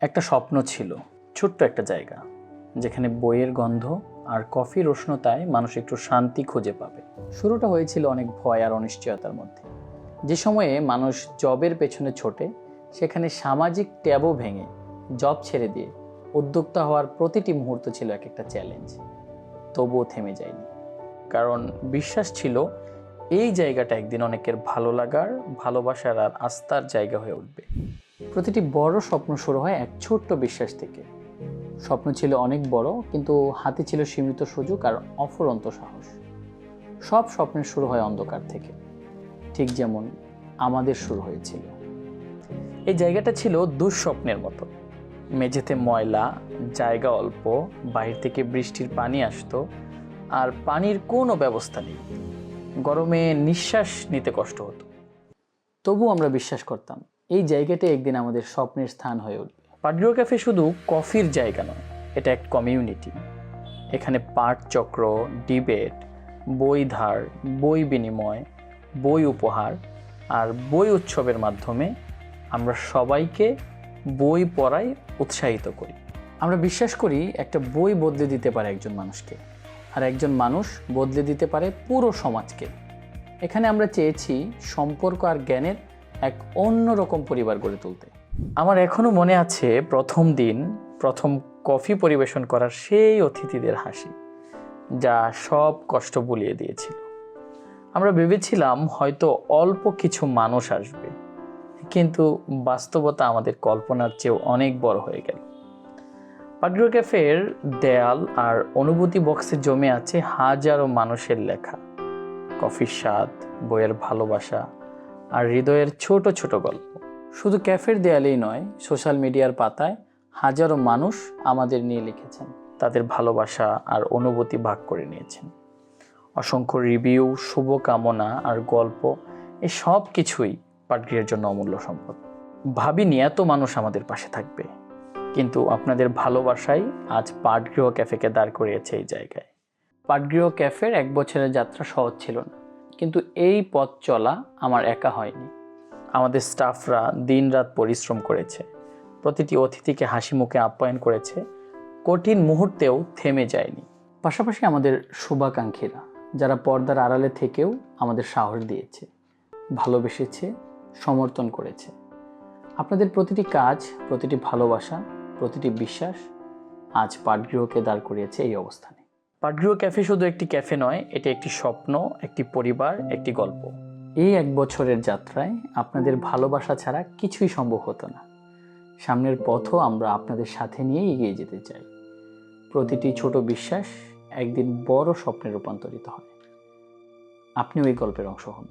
একটা স্বপ্ন ছিল, ছোট্ট একটা জায়গা, যেখানে বইয়ের গন্ধ আর কফির উষ্ণতায় মানুষ একটু শান্তি খুঁজে পাবে। শুরুটা হয়েছিল অনেক ভয় আর অনিশ্চয়তার মধ্যে। যে সময়ে মানুষ জবের পেছনে ছোটে, সেখানে সামাজিক ট্যাবও ভেঙে জব ছেড়ে দিয়ে উদ্যোক্তা হওয়ার প্রতিটি মুহূর্ত ছিল এক একটা চ্যালেঞ্জ। তবুও থেমে যায়নি। কারণ বিশ্বাস ছিল, এই জায়গাটা একদিন অনেকের ভালো লাগার, ভালোবাসার আর আস্থার জায়গা হয়ে উঠবে। প্রতিটি বড় স্বপ্ন শুরু হয় এক ছোট্ট বিশ্বাস থেকে। স্বপ্ন ছিল অনেক বড়, কিন্তু হাতে ছিল সীমিত সুযোগ আর অফুরন্ত সাহস। সব স্বপ্নের শুরু হয় অন্ধকার থেকে। ঠিক যেমন আমাদের শুরু হয়েছিল। এই জায়গাটা ছিল দুঃস্বপ্নের মতো। মেঝেতে ময়লা, জায়গা অল্প বাইরে থেকে বৃষ্টির পানি আসতো, আর পানির কোনো ব্যবস্থা নেই। গরমে নিঃশ্বাস নিতে কষ্ট হতো। তবু আমরা বিশ্বাস করতাম এই জায়গাটা একদিন আমাদের স্বপ্নের স্থান হয়ে উঠবে। পাটগ্রো ক্যাফে শুধু কফির জায়গা নয়, এটা এক কমিউনিটি এখানে পাঠ চক্র, ডিবেট বই ধার বই বিনিময়, বই উপহার আর বই উৎসবের মাধ্যমে আমরা সবাইকে বই পড়ায় উৎসাহিত করি। আমরা বিশ্বাস করি একটা বই বদলে দিতে পারে একজন মানুষকে আর একজন মানুষ বদলে দিতে পারে পুরো সমাজকে। এখানে আমরা চেয়েছি সম্পর্ক আর জ্ঞানের এক অন্যরকম পরিবার গড়ে তুলতে। আমার এখনও মনে আছে প্রথম দিন, প্রথম কফি পরিবেশন করার সেই অতিথিদের হাসি, যা সব কষ্ট ভুলিয়ে দিয়েছিল। আমরা ভেবেছিলাম হয়তো অল্প কিছু মানুষ আসবে, কিন্তু বাস্তবতা আমাদের কল্পনার চেয়েও অনেক বড় হয়ে গেল। পাটগ্রো ক্যাফের দেয়াল আর অনুভূতি বক্সে জমে আছে হাজারো মানুষের লেখা, কফির স্বাদ, বইয়ের ভালোবাসা আর হৃদয়ের ছোট ছোট গল্প। শুধু ক্যাফের দেয়ালেই নয়, সোশ্যাল মিডিয়ার পাতায় হাজারো মানুষ আমাদের নিয়ে লিখেছেন, তাদের ভালোবাসা আর অনুভূতি ভাগ করে নিয়েছেন। অসংখ্য রিভিউ, শুভকামনা আর গল্প এই সব কিছুই পাটগৃহের জন্য অমূল্য সম্পদ। ভাবিনি এত মানুষ আমাদের পাশে থাকবে, কিন্তু আপনাদের ভালোবাসাই আজ পাটগৃহ ক্যাফেকে দাঁড় করিয়েছে এই জায়গায়। পাটগৃহ ক্যাফের এক বছরের যাত্রা সহজ ছিল না। কিন্তু এই পথ চলা আমার একা হয়নি। আমাদের স্টাফরা দিনরাত পরিশ্রম করেছে। প্রতিটি অতিথিকে হাসি মুখে আপ্যায়ন করেছে। কঠিন মুহূর্তেও থেমে যায়নি। পাশাপাশি আমাদের শুভাকাঙ্ক্ষীরা, যারা পর্দার আড়ালে থেকেও আমাদের সাহস দিয়েছে, ভালোবেসেছে, সমর্থন করেছে। আপনাদের প্রতিটি কাজ, প্রতিটি ভালোবাসা, প্রতিটি বিশ্বাস আজ পাটগৃহকে দাঁড় করিয়েছে এই অবস্থানে। পাটগৃহ ক্যাফে শুধু একটি ক্যাফে নয়, এটি একটি স্বপ্ন, একটি পরিবার, একটি গল্প। এই এক বছরের যাত্রায় আপনাদের ভালোবাসা ছাড়া কিছুই সম্ভব হতো না। সামনের পথও আমরা আপনাদের সাথে নিয়ে এগিয়ে যেতে চাই। প্রতিটি ছোট বিশ্বাস একদিন বড় স্বপ্নে রূপান্তরিত হয় আপনিও এই গল্পের অংশ হন।